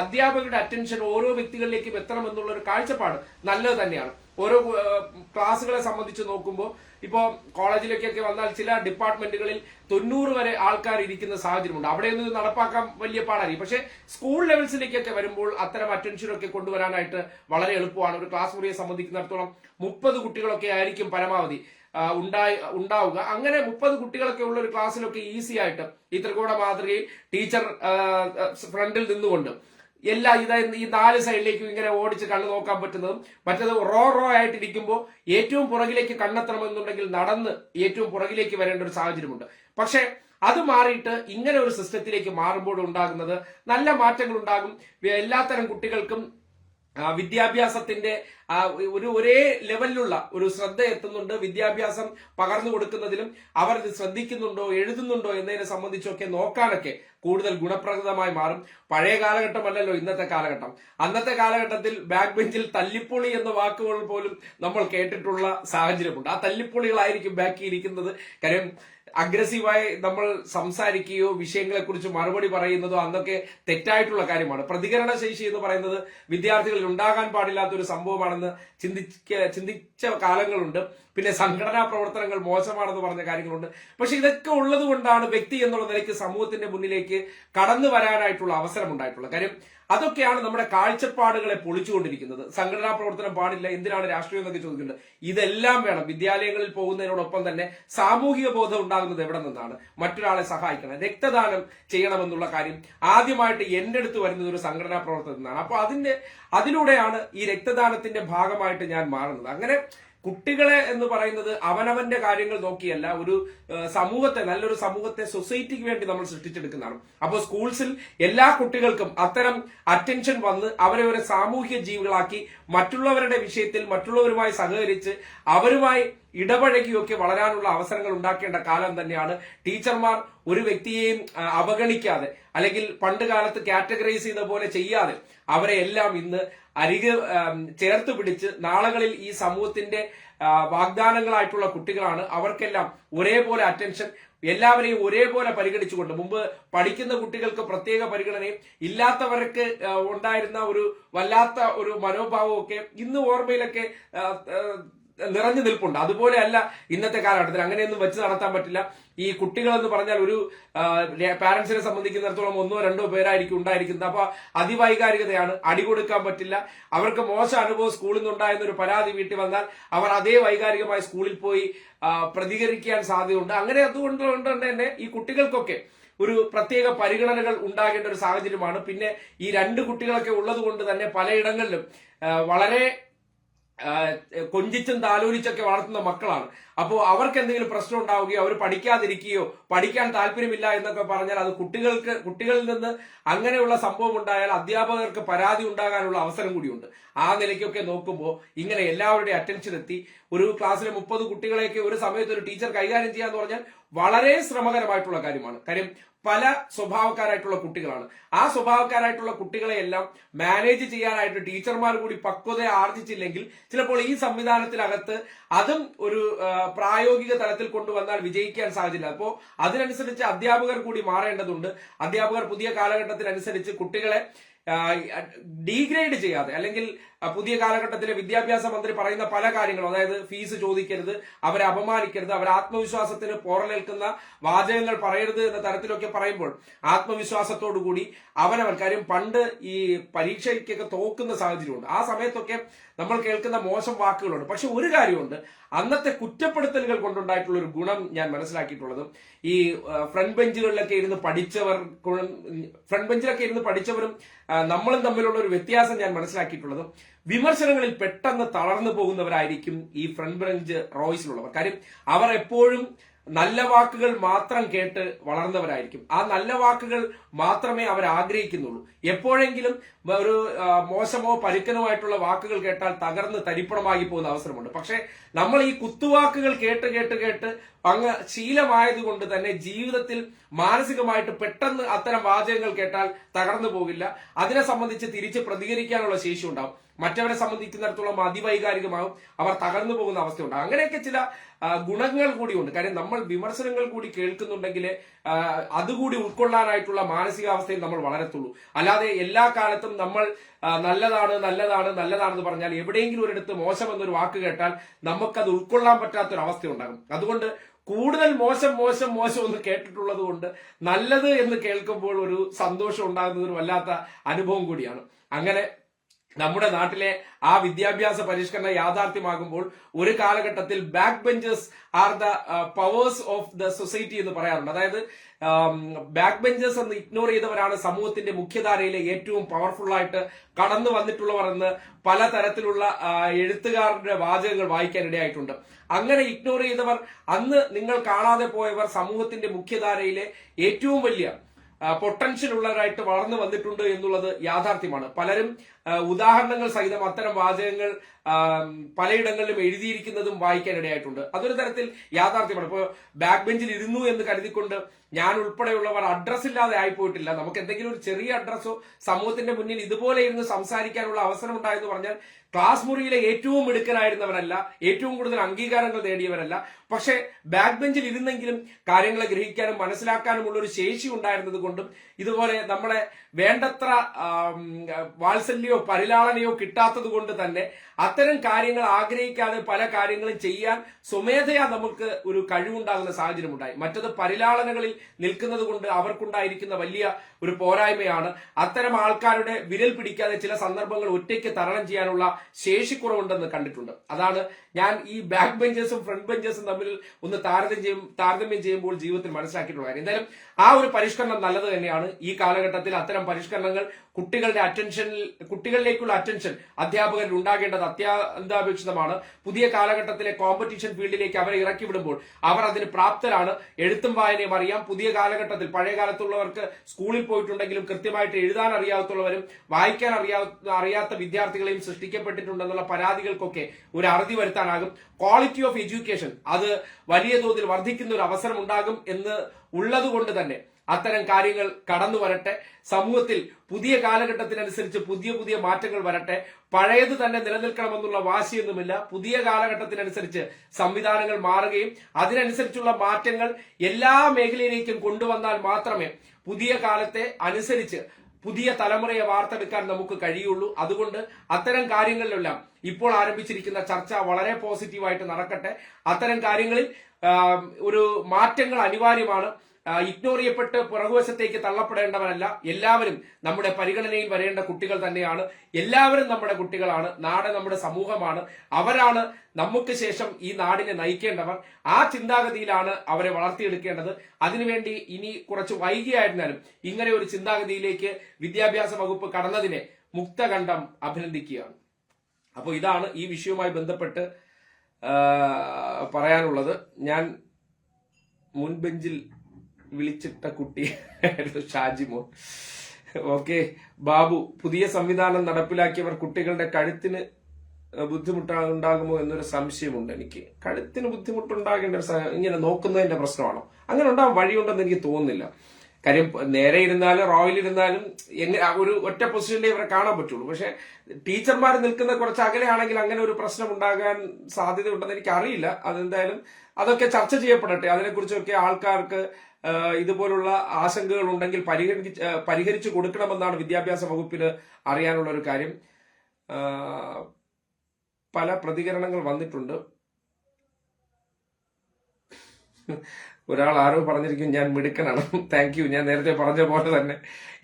അധ്യാപകരുടെ അറ്റൻഷൻ ഓരോ വ്യക്തികളിലേക്കും എത്തണമെന്നുള്ള ഒരു കാഴ്ചപ്പാട് നല്ലത് തന്നെയാണ്. ഓരോ ക്ലാസ്സുകളെ സംബന്ധിച്ച് നോക്കുമ്പോൾ ഇപ്പോൾ കോളേജിലേക്കൊക്കെ വന്നാൽ ചില ഡിപ്പാർട്ട്മെന്റുകളിൽ തൊണ്ണൂറ് വരെ ആൾക്കാർ ഇരിക്കുന്ന സാഹചര്യമുണ്ട്. അവിടെയൊന്നും ഇത് നടപ്പാക്കാൻ വലിയ പാടായിരിക്കും. പക്ഷേ സ്കൂൾ ലെവൽസിലേക്കൊക്കെ വരുമ്പോൾ അത്തരം അറ്റൻഷനൊക്കെ കൊണ്ടുവരാനായിട്ട് വളരെ എളുപ്പമാണ്. ഒരു ക്ലാസ് മുറിയെ സംബന്ധിക്കുന്നിടത്തോളം മുപ്പത് കുട്ടികളൊക്കെ ആയിരിക്കും പരമാവധി ഉണ്ടായി ഉണ്ടാവുക. അങ്ങനെ മുപ്പത് കുട്ടികളൊക്കെ ഉള്ള ഒരു ക്ലാസ്സിലൊക്കെ ഈസി ആയിട്ട് ഈ ത്രികോണ മാതൃകയിൽ ടീച്ചർ ഫ്രണ്ടിൽ നിന്നുകൊണ്ട് എല്ലാ ഇത് ഈ നാല് സൈഡിലേക്കും ഇങ്ങനെ ഓടിച്ച് കണ്ണു നോക്കാൻ പറ്റുന്നതും മറ്റത് റോ റോ ആയിട്ടിരിക്കുമ്പോൾ ഏറ്റവും പുറകിലേക്ക് കണ്ണെത്തണമെന്നുണ്ടെങ്കിൽ നടന്ന് ഏറ്റവും പുറകിലേക്ക് വരേണ്ട ഒരു സാഹചര്യമുണ്ട്. പക്ഷേ അത് മാറിയിട്ട് ഇങ്ങനെ ഒരു സിസ്റ്റത്തിലേക്ക് മാറുമ്പോൾ ഉണ്ടാകുന്നത് നല്ല മാറ്റങ്ങൾ ഉണ്ടാകും എല്ലാത്തരം കുട്ടികൾക്കും വിദ്യാഭ്യാസത്തിന്റെ ഒരു ഒരേ ലെവലിലുള്ള ഒരു ശ്രദ്ധ എത്തുന്നുണ്ട്. വിദ്യാഭ്യാസം പകർന്നു കൊടുക്കുന്നതിലും അവർ ഇത് ശ്രദ്ധിക്കുന്നുണ്ടോ എഴുതുന്നുണ്ടോ എന്നതിനെ സംബന്ധിച്ചൊക്കെ നോക്കാനൊക്കെ കൂടുതൽ ഗുണപ്രദമായി മാറും. പഴയ കാലഘട്ടമല്ലല്ലോ ഇന്നത്തെ കാലഘട്ടം. അന്നത്തെ കാലഘട്ടത്തിൽ ബാക്ക് ബെഞ്ചിൽ തല്ലിപ്പൊളി എന്ന വാക്കുകൾ പോലും നമ്മൾ കേട്ടിട്ടുള്ള സാഹചര്യമുണ്ട്. ആ തല്ലിപ്പൊളികളായിരിക്കും ബാക്കി ഇരിക്കുന്നത്. കാര്യം അഗ്രസീവായി നമ്മൾ സംസാരിക്കുകയോ വിഷയങ്ങളെ കുറിച്ച് മറുപടി പറയുന്നതോ അന്നൊക്കെ തെറ്റായിട്ടുള്ള കാര്യമാണ്. പ്രതികരണ ശേഷി എന്ന് പറയുന്നത് വിദ്യാർത്ഥികളിൽ ഉണ്ടാകാൻ പാടില്ലാത്ത ഒരു സംഭവമാണെന്ന് ചിന്തിക്ക ചിന്തിച്ച കാലങ്ങളുണ്ട്. പിന്നെ സംഘടനാ പ്രവർത്തനങ്ങൾ മോശമാണെന്ന് പറഞ്ഞ കാര്യങ്ങളുണ്ട്. പക്ഷെ ഇതൊക്കെ ഉള്ളത് കൊണ്ടാണ് വ്യക്തി എന്നുള്ള നിലയ്ക്ക് സമൂഹത്തിന്റെ മുന്നിലേക്ക് കടന്നു വരാനായിട്ടുള്ള അവസരം ഉണ്ടായിട്ടുള്ളത് കാര്യം അതൊക്കെയാണ് നമ്മുടെ കാഴ്ചപ്പാടുകളെ പൊളിച്ചുകൊണ്ടിരിക്കുന്നത്. സംഘടനാ പ്രവർത്തനം പാടില്ല എന്തിനാണ് രാഷ്ട്രീയം എന്നൊക്കെ ചോദിക്കുന്നത്. ഇതെല്ലാം വേണം. വിദ്യാലയങ്ങളിൽ പോകുന്നതിനോടൊപ്പം തന്നെ സാമൂഹിക ബോധം ഉണ്ടാകുന്നത് എവിടെ നിന്നാണ്? മറ്റൊരാളെ സഹായിക്കണം. രക്തദാനം ചെയ്യണമെന്നുള്ള കാര്യം ആദ്യമായിട്ട് എന്റെ അടുത്ത് വരുന്നത് ഒരു സംഘടനാ പ്രവർത്തനത്തിൽ നിന്നാണ്. അപ്പൊ അതിന്റെ അതിലൂടെയാണ് ഈ രക്തദാനത്തിന്റെ ഭാഗമായിട്ട് ഞാൻ മാറുന്നത്. അങ്ങനെ കുട്ടികളെ എന്ന് പറയുന്നത് അവനവന്റെ കാര്യങ്ങൾ നോക്കിയല്ല ഒരു സമൂഹത്തെ നല്ലൊരു സമൂഹത്തെ സൊസൈറ്റിക്ക് വേണ്ടി നമ്മൾ സൃഷ്ടിച്ചെടുക്കുന്നതാണ്. അപ്പോൾ സ്കൂൾസിൽ എല്ലാ കുട്ടികൾക്കും അത്തരം അറ്റൻഷൻ വന്ന് അവരെ ഒരു സാമൂഹ്യ ജീവികളാക്കി മറ്റുള്ളവരുടെ വിഷയത്തിൽ മറ്റുള്ളവരുമായി സഹകരിച്ച് അവരുമായി ഇടപഴകിയൊക്കെ വളരാനുള്ള അവസരങ്ങൾ ഉണ്ടാക്കേണ്ട കാലം തന്നെയാണ്. ടീച്ചർമാർ ഒരു വ്യക്തിയെയും അവഗണിക്കാതെ അല്ലെങ്കിൽ പണ്ട് കാലത്ത് കാറ്റഗറൈസ് ചെയ്ത പോലെ ചെയ്യാതെ അവരെ എല്ലാം ഇന്ന് അരികെ ചേർത്ത് പിടിച്ച് നാളുകളിൽ ഈ സമൂഹത്തിന്റെ വാഗ്ദാനങ്ങളായിട്ടുള്ള കുട്ടികളാണ്. അവർക്കെല്ലാം ഒരേപോലെ അറ്റൻഷൻ എല്ലാവരെയും ഒരേപോലെ പരിഗണിച്ചുകൊണ്ട് മുമ്പ് പഠിക്കുന്ന കുട്ടികൾക്ക് പ്രത്യേക പരിഗണനയും ഇല്ലാത്തവർക്ക് ഉണ്ടായിരുന്ന ഒരു വല്ലാത്ത ഒരു മനോഭാവമൊക്കെ ഇന്ന് ഓർമ്മയിലൊക്കെ നിറഞ്ഞു നിൽപ്പുണ്ട്. അതുപോലെയല്ല ഇന്നത്തെ കാലഘട്ടത്തിൽ അങ്ങനെയൊന്നും വെച്ച് നടത്താൻ പറ്റില്ല. ഈ കുട്ടികളെന്ന് പറഞ്ഞാൽ ഒരു പാരന്റ്സിനെ സംബന്ധിക്കുന്നിടത്തോളം ഒന്നോ രണ്ടോ പേരായിരിക്കും ഉണ്ടായിരിക്കുന്നത്. അപ്പൊ അതിവൈകാരികതയാണ്. അടി കൊടുക്കാൻ പറ്റില്ല. അവർക്ക് മോശം അനുഭവം സ്കൂളിൽ നിന്നുണ്ടായെന്ന ഒരു പരാതി വീട്ടിൽ വന്നാൽ അവർ അതേ വൈകാരികമായി സ്കൂളിൽ പോയി പ്രതികരിക്കാൻ സാധ്യതയുണ്ട്. അങ്ങനെ അതുകൊണ്ട് കൊണ്ട് തന്നെ ഈ കുട്ടികൾക്കൊക്കെ ഒരു പ്രത്യേക പരിഗണനകൾ ഉണ്ടാകേണ്ട ഒരു സാഹചര്യമാണ്. പിന്നെ ഈ രണ്ട് കുട്ടികളൊക്കെ ഉള്ളത് കൊണ്ട് തന്നെ പലയിടങ്ങളിലും വളരെ കൊഞ്ചിച്ചും താലോലിച്ചൊക്കെ വളർത്തുന്ന മക്കളാണ്. അപ്പോൾ അവർക്ക് എന്തെങ്കിലും പ്രശ്നം ഉണ്ടാവുകയോ അവർ പഠിക്കാതിരിക്കുകയോ പഠിക്കാൻ താല്പര്യമില്ല എന്നൊക്കെ പറഞ്ഞാൽ അത് കുട്ടികൾക്ക് കുട്ടികളിൽ നിന്ന് അങ്ങനെയുള്ള സംഭവം ഉണ്ടായാൽ അധ്യാപകർക്ക് പരാതി ഉണ്ടാകാനുള്ള അവസരം കൂടിയുണ്ട്. ആ നിലയ്ക്കൊക്കെ നോക്കുമ്പോൾ ഇങ്ങനെ എല്ലാവരുടെയും അറ്റൻഷൻ എത്തി. ഒരു ക്ലാസ്സിലെ മുപ്പത് കുട്ടികളെയൊക്കെ ഒരു സമയത്ത് ഒരു ടീച്ചർ കൈകാര്യം ചെയ്യാന്ന് പറഞ്ഞാൽ വളരെ ശ്രമകരമായിട്ടുള്ള കാര്യമാണ്. കാര്യം പല സ്വഭാവക്കാരായിട്ടുള്ള കുട്ടികളാണ്. ആ സ്വഭാവക്കാരായിട്ടുള്ള കുട്ടികളെയെല്ലാം മാനേജ് ചെയ്യാനായിട്ട് ടീച്ചർമാർ കൂടി പക്വത ആർജിച്ചില്ലെങ്കിൽ ചിലപ്പോൾ ഈ സംവിധാനത്തിനകത്ത് അതും ഒരു പ്രായോഗിക തലത്തിൽ കൊണ്ടുവന്നാൽ വിജയിക്കാൻ സാധ്യത അപ്പോൾ അതിനനുസരിച്ച് അധ്യാപകർ കൂടി മാറേണ്ടതുണ്ട്. അധ്യാപകർ പുതിയ കാലഘട്ടത്തിനനുസരിച്ച് കുട്ടികളെ ഡീഗ്രേഡ് ചെയ്യാതെ അല്ലെങ്കിൽ പുതിയ കാലഘട്ടത്തിലെ വിദ്യാഭ്യാസ മന്ത്രി പറയുന്ന പല കാര്യങ്ങളും അതായത് ഫീസ് ചോദിക്കരുത് അവരെ അപമാനിക്കരുത് അവർ ആത്മവിശ്വാസത്തിന് പോറലേൽക്കുന്ന വാചകങ്ങൾ പറയരുത് എന്ന തരത്തിലൊക്കെ പറയുമ്പോൾ ആത്മവിശ്വാസത്തോടു കൂടി അവനവൻ കാര്യം പണ്ട് ഈ പരീക്ഷയ്ക്കൊക്കെ തോക്കുന്ന സാഹചര്യമുണ്ട്. ആ സമയത്തൊക്കെ നമ്മൾ കേൾക്കുന്ന മോശം വാക്കുകളുണ്ട്. പക്ഷെ ഒരു കാര്യമുണ്ട്. അന്നത്തെ കുറ്റപ്പെടുത്തലുകൾ കൊണ്ടുണ്ടായിട്ടുള്ള ഒരു ഗുണം ഞാൻ മനസ്സിലാക്കിയിട്ടുള്ളതും. ഈ ഫ്രണ്ട് ബെഞ്ചുകളിലൊക്കെ ഇരുന്ന് പഠിച്ചവർ ഫ്രണ്ട് ബെഞ്ചിലൊക്കെ ഇരുന്ന് പഠിച്ചവരും നമ്മളും തമ്മിലുള്ള ഒരു വ്യത്യാസം ഞാൻ മനസ്സിലാക്കിയിട്ടുള്ളതും. വിമർശനങ്ങളിൽ പെട്ടെന്ന് തളർന്നു പോകുന്നവരായിരിക്കും ഈ ഫ്രണ്ട് ബെഞ്ച് റോയ്സിലുള്ളവർ. കാര്യം അവർ എപ്പോഴും നല്ല വാക്കുകൾ മാത്രം കേട്ട് വളർന്നവരായിരിക്കും. ആ നല്ല വാക്കുകൾ മാത്രമേ അവർ ആഗ്രഹിക്കുന്നുള്ളൂ. എപ്പോഴെങ്കിലും ഒരു മോശമോ പരുക്കനോ ആയിട്ടുള്ള വാക്കുകൾ കേട്ടാൽ തകർന്ന് തരിപ്പണമാകി പോകുന്ന അവസരമുണ്ട്. പക്ഷെ നമ്മൾ ഈ കുത്തുവാക്കുകൾ കേട്ട് കേട്ട് കേട്ട് അങ്ങ് ശീലമായതുകൊണ്ട് തന്നെ ജീവിതത്തിൽ മാനസികമായിട്ട് പെട്ടെന്ന് അത്തരം വാചകങ്ങൾ കേട്ടാൽ തകർന്നു പോകില്ല. അതിനെ സംബന്ധിച്ച് തിരിച്ച് പ്രതികരിക്കാനുള്ള ശേഷി ഉണ്ടാവും മറ്റവരെ സംബന്ധിക്കുന്നിടത്തോളം അതിവൈകാരികമാകും. അവർ തകർന്നു പോകുന്ന അവസ്ഥയുണ്ട്. അങ്ങനെയൊക്കെ ചില ഗുണങ്ങൾ കൂടിയുണ്ട്. കാര്യം നമ്മൾ വിമർശനങ്ങൾ കൂടി കേൾക്കുന്നുണ്ടെങ്കിൽ അതുകൂടി ഉൾക്കൊള്ളാനായിട്ടുള്ള മാനസികാവസ്ഥയിൽ നമ്മൾ വളരത്തുള്ളൂ. അല്ലാതെ എല്ലാ കാലത്തും നമ്മൾ നല്ലതാണ് നല്ലതാണ് നല്ലതാണെന്ന് പറഞ്ഞാൽ എവിടെയെങ്കിലും ഒരിടത്ത് മോശം എന്നൊരു വാക്ക് കേട്ടാൽ നമുക്കത് ഉൾക്കൊള്ളാൻ പറ്റാത്തൊരവസ്ഥ ഉണ്ടാകും അതുകൊണ്ട് കൂടുതൽ മോശം മോശം മോശം എന്ന് കേട്ടിട്ടുള്ളത് കൊണ്ട് നല്ലത് എന്ന് കേൾക്കുമ്പോൾ ഒരു സന്തോഷം ഉണ്ടാകുന്നത് ഒരു വല്ലാത്ത അനുഭവം കൂടിയാണ്. അങ്ങനെ നമ്മുടെ നാട്ടിലെ ആ വിദ്യാഭ്യാസ പരിഷ്കരണം യാഥാർത്ഥ്യമാകുമ്പോൾ ഒരു കാലഘട്ടത്തിൽ back benchers are the powers of the society എന്ന് പറയാറുണ്ട്. അതായത് ബാക്ക് ബെഞ്ചേഴ്സ് എന്ന് ഇഗ്നോർ ചെയ്തവരാണ് സമൂഹത്തിന്റെ മുഖ്യധാരയിലെ ഏറ്റവും പവർഫുൾ ആയിട്ട് കടന്നു വന്നിട്ടുള്ളവർ എന്ന് പലതരത്തിലുള്ള ആ, എഴുത്തുകാരുടെ വാചകങ്ങൾ വായിക്കാൻ ഇടയായിട്ടുണ്ട്. അങ്ങനെ ഇഗ്നോർ ചെയ്തവർ അന്ന് നിങ്ങൾ കാണാതെ പോയവർ സമൂഹത്തിന്റെ മുഖ്യധാരയിലെ ഏറ്റവും വലിയ പൊട്ടൻഷ്യൽ ഉള്ളവരായിട്ട് വളർന്നു വന്നിട്ടുണ്ട് എന്നുള്ളത് യാഥാർത്ഥ്യമാണ്. പലരും ഉദാഹരണങ്ങൾ സഹിതം അത്തരം വാചകങ്ങൾ പലയിടങ്ങളിലും എഴുതിയിരിക്കുന്നതും വായിക്കാൻ ഇടയായിട്ടുണ്ട് അതൊരു തരത്തിൽ യാഥാർത്ഥ്യമാണ്. ഇപ്പോൾ ബാക്ക് ബെഞ്ചിൽ ഇരുന്നു എന്ന് കരുതിക്കൊണ്ട് ഞാൻ ഉൾപ്പെടെയുള്ളവർ അഡ്രസ് ഇല്ലാതെ ആയിപ്പോയിട്ടില്ല. നമുക്ക് എന്തെങ്കിലും ഒരു ചെറിയ അഡ്രസ്സോ സമൂഹത്തിന്റെ മുന്നിൽ ഇതുപോലെ ഇരുന്ന് സംസാരിക്കാനുള്ള അവസരം ഉണ്ടായെന്ന് പറഞ്ഞാൽ ക്ലാസ് മുറിയിലെ ഏറ്റവും മിടുക്കനായിരുന്നവരല്ല ഏറ്റവും കൂടുതൽ അംഗീകാരങ്ങൾ നേടിയവരല്ല. പക്ഷേ ബാക്ക് ബെഞ്ചിൽ ഇരുന്നെങ്കിലും കാര്യങ്ങളെ ഗ്രഹിക്കാനും മനസ്സിലാക്കാനുമുള്ള ഒരു ശേഷി ഉണ്ടായിരുന്നത് കൊണ്ടും ഇതുപോലെ നമ്മളെ വേണ്ടത്ര വാത്സല്യോ പരിലാളനയോ കിട്ടാത്തത് കൊണ്ട് തന്നെ അത്തരം കാര്യങ്ങൾ ആഗ്രഹിക്കാതെ പല കാര്യങ്ങളും ചെയ്യാൻ സ്വമേധയാ നമുക്ക് ഒരു കഴിവുണ്ടാകുന്ന സാഹചര്യം ഉണ്ടായി മറ്റത് പരിലാളനകളിൽ നിൽക്കുന്നത് കൊണ്ട് അവർക്കുണ്ടായിരിക്കുന്ന വലിയ ഒരു പോരായ്മയാണ് അത്തരം ആൾക്കാരുടെ വിരൽ പിടിക്കാതെ ചില സന്ദർഭങ്ങൾ ഒറ്റയ്ക്ക് തരണം ചെയ്യാനുള്ള ശേഷിക്കുറവുണ്ടെന്ന് കണ്ടിട്ടുണ്ട്. അതാണ് ഞാൻ ഈ ബാക്ക് ബെഞ്ചേഴ്സും ഫ്രണ്ട് ബെഞ്ചേഴ്സും തമ്മിൽ ഒന്ന് താരതമ്യം താരതമ്യം ചെയ്യുമ്പോൾ ജീവിതത്തിൽ മനസ്സിലാക്കിയിട്ടുള്ള കാര്യം. എന്തായാലും ആ ഒരു പരിഷ്കരണം നല്ലത് തന്നെയാണ്. ഈ കാലഘട്ടത്തിൽ അത്തരം പരിഷ്കരണങ്ങൾ കുട്ടികളുടെ അറ്റൻഷനിൽ കുട്ടികളിലേക്കുള്ള അറ്റൻഷൻ അധ്യാപകരിൽ ഉണ്ടാകേണ്ടത് അത്യാന്താപേക്ഷിതമാണ് പുതിയ കാലഘട്ടത്തിലെ കോമ്പറ്റീഷൻ ഫീൽഡിലേക്ക് അവരെ ഇറക്കി വിടുമ്പോൾ അവർ അതിന് പ്രാപ്തരാണ്. എഴുത്തും വായനയും അറിയാം. പുതിയ കാലഘട്ടത്തിൽ പഴയ കാലത്തുള്ളവർക്ക് സ്കൂളിൽ പോയിട്ടുണ്ടെങ്കിലും കൃത്യമായിട്ട് എഴുതാൻ അറിയാത്തുള്ളവരും വായിക്കാൻ അറിയാ അറിയാത്ത വിദ്യാർത്ഥികളെയും സൃഷ്ടിക്കപ്പെട്ടിട്ടുണ്ടെന്നുള്ള പരാതികൾക്കൊക്കെ ഒരു അറുതി വരുത്താനാകും. ക്വാളിറ്റി ഓഫ് എഡ്യൂക്കേഷൻ അത് വലിയ തോതിൽ വർദ്ധിക്കുന്ന ഒരു അവസരം ഉണ്ടാകും എന്ന് ഉള്ളത് കൊണ്ട് തന്നെ അത്തരം കാര്യങ്ങൾ കടന്നു വരട്ടെ. സമൂഹത്തിൽ പുതിയ കാലഘട്ടത്തിനനുസരിച്ച് പുതിയ പുതിയ മാറ്റങ്ങൾ വരട്ടെ. പഴയത് തന്നെ നിലനിൽക്കണമെന്നുള്ള വാശിയൊന്നുമില്ല. പുതിയ കാലഘട്ടത്തിനനുസരിച്ച് സംവിധാനങ്ങൾ മാറുകയും അതിനനുസരിച്ചുള്ള മാറ്റങ്ങൾ എല്ലാ മേഖലയിലേക്കും കൊണ്ടുവന്നാൽ മാത്രമേ പുതിയ കാലത്തെ അനുസരിച്ച് പുതിയ തലമുറയെ വാർത്തെടുക്കാൻ നമുക്ക് കഴിയുള്ളൂ. അതുകൊണ്ട് അത്തരം കാര്യങ്ങളിലെല്ലാം ഇപ്പോൾ ആരംഭിച്ചിരിക്കുന്ന ചർച്ച വളരെ പോസിറ്റീവായിട്ട് നടക്കട്ടെ. അത്തരം കാര്യങ്ങളിൽ ഒരു മാറ്റങ്ങൾ അനിവാര്യമാണ്. ഇഗ്നോർ ചെയ്യപ്പെട്ട് പുറകുവശത്തേക്ക് തള്ളപ്പെടേണ്ടവരല്ല. എല്ലാവരും നമ്മുടെ പരിഗണനയിൽ വരേണ്ട കുട്ടികൾ തന്നെയാണ്. എല്ലാവരും നമ്മുടെ കുട്ടികളാണ്. നാട് നമ്മുടെ സമൂഹമാണ്. അവരാണ് നമുക്ക് ശേഷം ഈ നാടിനെ നയിക്കേണ്ടവർ. ആ ചിന്താഗതിയിലാണ് അവരെ വളർത്തിയെടുക്കേണ്ടത്. അതിനുവേണ്ടി ഇനി കുറച്ച് വൈകിയായിരുന്നാലും ഇങ്ങനെ ഒരു ചിന്താഗതിയിലേക്ക് വിദ്യാഭ്യാസ വകുപ്പ് കടന്നതിനെ മുക്തകണ്ഠം അഭിനന്ദിക്കുകയാണ്. അപ്പോൾ ഇതാണ് ഈ വിഷയവുമായി ബന്ധപ്പെട്ട് പറയാനുള്ളത്. ഞാൻ മുൻബെഞ്ചിൽ വിളിച്ചിട്ട കുട്ടി ഷാജിമോൻ. ഓക്കെ ബാബു പുതിയ സംവിധാനം നടപ്പിലാക്കിയവർ കുട്ടികളുടെ കഴുത്തിന് ബുദ്ധിമുട്ടുണ്ടാകുമോ എന്നൊരു സംശയമുണ്ട് എനിക്ക്. കഴുത്തിന് ബുദ്ധിമുട്ടുണ്ടാകേണ്ട ഒരു ഇങ്ങനെ നോക്കുന്നതിന്റെ പ്രശ്നമാണോ? അങ്ങനെ ഉണ്ടാകാൻ വഴിയുണ്ടെന്ന് എനിക്ക് തോന്നുന്നില്ല. കാര്യം നേരെ ഇരുന്നാലും റോയിൽ ഇരുന്നാലും എങ്ങനെ ഒരു ഒറ്റ പൊസിഷനിലേ ഇവരെ കാണാൻ പറ്റുള്ളൂ. പക്ഷെ ടീച്ചർമാർ നിൽക്കുന്ന കുറച്ച് അകലെയാണെങ്കിൽ അങ്ങനെ ഒരു പ്രശ്നം ഉണ്ടാകാൻ സാധ്യതയുണ്ടെന്ന് എനിക്ക് അറിയില്ല അതെന്തായാലും അതൊക്കെ ചർച്ച ചെയ്യപ്പെടട്ടെ. അതിനെക്കുറിച്ചൊക്കെ ആൾക്കാർക്ക് ഇതുപോലുള്ള ആശങ്കകൾ ഉണ്ടെങ്കിൽ പരിഹരി പരിഹരിച്ചു കൊടുക്കണമെന്നാണ് വിദ്യാഭ്യാസ വകുപ്പിന് അറിയാനുള്ള ഒരു കാര്യം പല പ്രതികരണങ്ങൾ വന്നിട്ടുണ്ട്. ഒരാൾ ആരോ പറഞ്ഞിരിക്കും ഞാൻ മിടുക്കനാണ്. താങ്ക് യു ഞാൻ നേരത്തെ പറഞ്ഞ പോലെ തന്നെ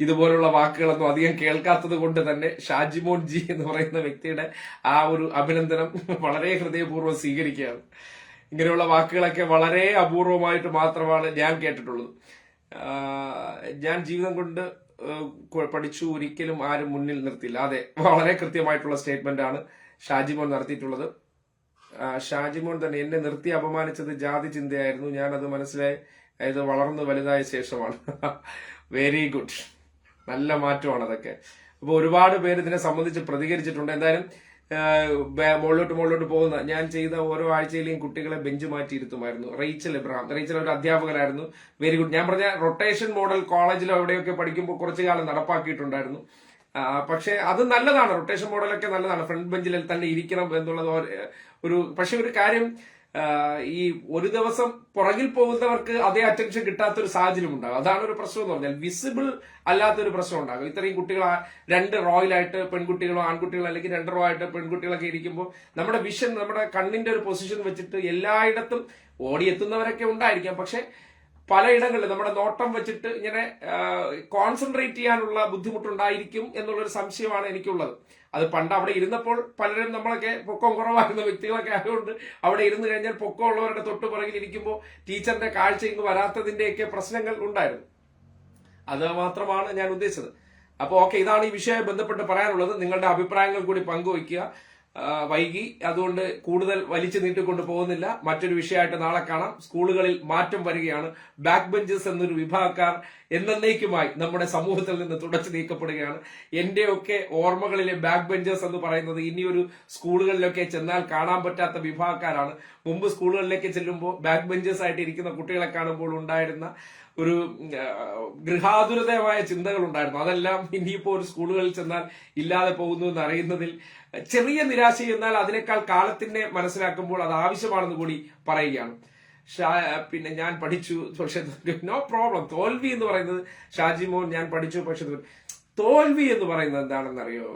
ഇതുപോലുള്ള വാക്കുകളൊന്നും അധികം കേൾക്കാത്തത് കൊണ്ട് തന്നെ ഷാജിമോൻ ജി എന്ന് പറയുന്ന വ്യക്തിയുടെ ആ ഒരു അഭിനന്ദനം വളരെ ഹൃദയപൂർവം സ്വീകരിക്കുകയാണ്. ഇങ്ങനെയുള്ള വാക്കുകളൊക്കെ വളരെ അപൂർവമായിട്ട് മാത്രമാണ് ഞാൻ കേട്ടിട്ടുള്ളത്. ഞാൻ ജീവിതം കൊണ്ട് പഠിച്ചു ഒരിക്കലും ആരും മുന്നിൽ നിർത്തില്ല അതെ വളരെ കൃത്യമായിട്ടുള്ള സ്റ്റേറ്റ്മെന്റ് ആണ് ഷാജിമോൻ നടത്തിയിട്ടുള്ളത്. ഷാജിമോൻ തന്നെ എന്നെ നിർത്തി അപമാനിച്ചത് ജാതി ചിന്തയായിരുന്നു. ഞാൻ അത് മനസ്സിലായി. അതായത് വളർന്നു വലുതായ ശേഷമാണ്. വെരി ഗുഡ് നല്ല മാറ്റമാണ് അതൊക്കെ. അപ്പോൾ ഒരുപാട് പേര് ഇതിനെ സംബന്ധിച്ച് പ്രതികരിച്ചിട്ടുണ്ട്. എന്തായാലും മുകളിലോട്ട് മുകളിലോട്ട് പോകുന്ന ഞാൻ ചെയ്ത ഓരോ ആഴ്ചയിലെയും കുട്ടികളെ ബെഞ്ച് മാറ്റിയിരുത്തുമായിരുന്നു. റേച്ചൽ എബ്രഹാം. റേച്ചൽ ഒരു അധ്യാപകനായിരുന്നു. വെരി ഗുഡ് ഞാൻ പറഞ്ഞ റൊട്ടേഷൻ മോഡൽ കോളേജിലോ എവിടെയൊക്കെ പഠിക്കുമ്പോൾ കുറച്ചു കാലം നടപ്പാക്കിയിട്ടുണ്ടായിരുന്നു. പക്ഷെ അത് നല്ലതാണ്. റൊട്ടേഷൻ മോഡലൊക്കെ നല്ലതാണ്. ഫ്രണ്ട് ബെഞ്ചിൽ തന്നെ ഇരിക്കണം എന്നുള്ളത് ഒരു- പക്ഷെ ഒരു കാര്യം ഈ ഒരു ദിവസം പുറകിൽ പോകുന്നവർക്ക് അതേ അറ്റൻഷൻ കിട്ടാത്തൊരു സാഹചര്യം ഉണ്ടാകും അതാണ് ഒരു പ്രശ്നം എന്ന് പറഞ്ഞാൽ വിസിബിൾ അല്ലാത്തൊരു പ്രശ്നം ഉണ്ടാകും. ഇത്രയും കുട്ടികൾ രണ്ട് റോയിലായിട്ട് പെൺകുട്ടികളോ ആൺകുട്ടികളോ അല്ലെങ്കിൽ രണ്ട് റോ ആയിട്ട് പെൺകുട്ടികളൊക്കെ ഇരിക്കുമ്പോൾ നമ്മുടെ വിഷൻ നമ്മുടെ കണ്ണിന്റെ ഒരു പൊസിഷൻ വെച്ചിട്ട് എല്ലായിടത്തും ഓടിയെത്തുന്നവരൊക്കെ ഉണ്ടായിരിക്കാം. പക്ഷെ പലയിടങ്ങളിൽ നമ്മുടെ നോട്ടം വെച്ചിട്ട് ഇങ്ങനെ കോൺസെൻട്രേറ്റ് ചെയ്യാനുള്ള ബുദ്ധിമുട്ടുണ്ടായിരിക്കും എന്നുള്ളൊരു സംശയമാണ് എനിക്കുള്ളത്. അത് പണ്ട് അവിടെ ഇരുന്നപ്പോൾ പലരും നമ്മളൊക്കെ പൊക്കം കുറവായിരുന്ന വ്യക്തികളൊക്കെ ആയതുകൊണ്ട് അവിടെ ഇരുന്ന് കഴിഞ്ഞാൽ പൊക്കം ഉള്ളവരുടെ തൊട്ട് പുറകിൽ ഇരിക്കുമ്പോൾ ടീച്ചറിന്റെ കാഴ്ച ഇങ്ങ് വരാത്തതിന്റെയൊക്കെ പ്രശ്നങ്ങൾ ഉണ്ടായിരുന്നു. അത് മാത്രമാണ് ഞാൻ ഉദ്ദേശിച്ചത്. അപ്പോൾ ഓക്കെ ഇതാണ് ഈ വിഷയവുമായി ബന്ധപ്പെട്ട് പറയാനുള്ളത്. നിങ്ങളുടെ അഭിപ്രായങ്ങൾ കൂടി പങ്കുവയ്ക്കുക. വൈകി. അതുകൊണ്ട് കൂടുതൽ വലിച്ചു നീട്ടിക്കൊണ്ട് പോകുന്നില്ല. മറ്റൊരു വിഷയമായിട്ട് നാളെ കാണാം. സ്കൂളുകളിൽ മാറ്റം വരികയാണ്. ബാക്ക് ബെഞ്ചസ് എന്നൊരു വിഭാഗക്കാർ എന്നേക്കുമായി നമ്മുടെ സമൂഹത്തിൽ നിന്ന് തുടച്ചു നീക്കപ്പെടുകയാണ്. എന്റെയൊക്കെ ഓർമ്മകളിലെ ബാക്ക് ബെഞ്ചേഴ്സ് എന്ന് പറയുന്നത് ഇനിയൊരു സ്കൂളുകളിലൊക്കെ ചെന്നാൽ കാണാൻ പറ്റാത്ത വിഭാഗക്കാരാണ്. മുമ്പ് സ്കൂളുകളിലേക്ക് ചെല്ലുമ്പോൾ ബാക്ക് ബെഞ്ചേഴ്സ് ആയിട്ട് ഇരിക്കുന്ന കുട്ടികളെ കാണുമ്പോൾ ഉണ്ടായിരുന്ന ഒരു ഗൃഹാതുരതമായ ചിന്തകൾ ഉണ്ടായിരുന്നു അതെല്ലാം ഇനിയിപ്പോ ഒരു സ്കൂളുകളിൽ ചെന്നാൽ ഇല്ലാതെ പോകുന്നു എന്ന് അറിയുന്നതിൽ ചെറിയ നിരാശ എന്നാൽ അതിനേക്കാൾ കാലത്തിനെ മനസ്സിലാക്കുമ്പോൾ അത് ആവശ്യമാണെന്ന് കൂടി പറയുകയാണ്. പിന്നെ ഞാൻ പഠിച്ചു പക്ഷെ നോ പ്രോബ്ലം. തോൽവി എന്ന് പറയുന്നത് ഷാജി മോൻ ഞാൻ പഠിച്ചു പക്ഷെ തോൽവി എന്ന് പറയുന്നത് എന്താണെന്ന് അറിയോ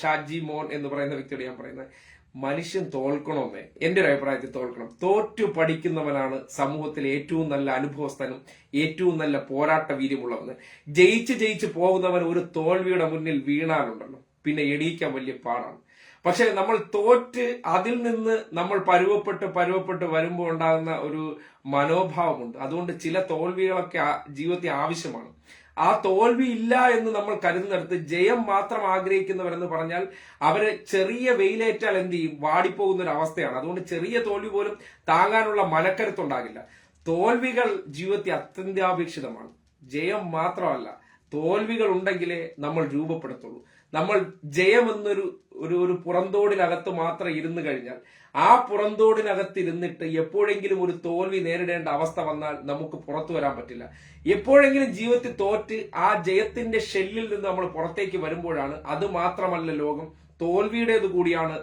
ഷാജി മോൻ എന്ന് പറയുന്ന വ്യക്തിയോട് ഞാൻ പറയുന്നത്. മനുഷ്യൻ തോൽക്കണമെന്നേ എന്റെ ഒരു അഭിപ്രായത്തിൽ തോൽക്കണം. തോറ്റു പഠിക്കുന്നവനാണ് സമൂഹത്തിലെ ഏറ്റവും നല്ല അനുഭവസ്ഥനും ഏറ്റവും നല്ല പോരാട്ട വീര്യമുള്ളവന് ജയിച്ച് ജയിച്ച് പോകുന്നവൻ ഒരു തോൽവിയുടെ മുന്നിൽ വീണാലുണ്ടല്ലോ. പിന്നെ എണീക്കാൻ വലിയ പാടാണ്. പക്ഷെ നമ്മൾ തോറ്റ് അതിൽ നിന്ന് നമ്മൾ പരുവപ്പെട്ട് പരുവപ്പെട്ട് വരുമ്പോൾ ഉണ്ടാകുന്ന ഒരു മനോഭാവമുണ്ട്. അതുകൊണ്ട് ചില തോൽവികളൊക്കെ ജീവിതത്തിൽ ആവശ്യമാണ്. ആ തോൽവി ഇല്ല എന്ന് നമ്മൾ കരുതുന്നിടത്ത് ജയം മാത്രം ആഗ്രഹിക്കുന്നവരെന്ന് പറഞ്ഞാൽ അവർ ചെറിയ വെയിലേറ്റാൽ എന്ത് ചെയ്യും? വാടിപ്പോകുന്ന ഒരു അവസ്ഥയാണ്. അതുകൊണ്ട് ചെറിയ തോൽവി പോലും താങ്ങാനുള്ള മനക്കരുത്തുണ്ടാകില്ല തോൽവികൾ ജീവിതത്തിൽ അത്യന്താപേക്ഷിതമാണ്. ജയം മാത്രമല്ല തോൽവികൾ ഉണ്ടെങ്കിലേ നമ്മൾ രൂപപ്പെടുത്തുള്ളൂ. നമ്മൾ ജയം എന്നൊരു ഒരു ഒരു പുറന്തോടിനകത്ത് മാത്രം ഇരുന്നു കഴിഞ്ഞാൽ ആ പുറന്തോടിനകത്തിരുന്നിട്ട് എപ്പോഴെങ്കിലും ഒരു തോൽവി നേരിടേണ്ട അവസ്ഥ വന്നാൽ നമുക്ക് പുറത്തു വരാൻ പറ്റില്ല. എപ്പോഴെങ്കിലും ജീവിതത്തിൽ തോറ്റ് ആ ജയത്തിന്റെ ഷെല്ലിൽ നിന്ന് നമ്മൾ പുറത്തേക്ക് വരുമ്പോഴാണ് അത് മാത്രമല്ല ലോകം തോൽവിയുടേത് കൂടിയാണ്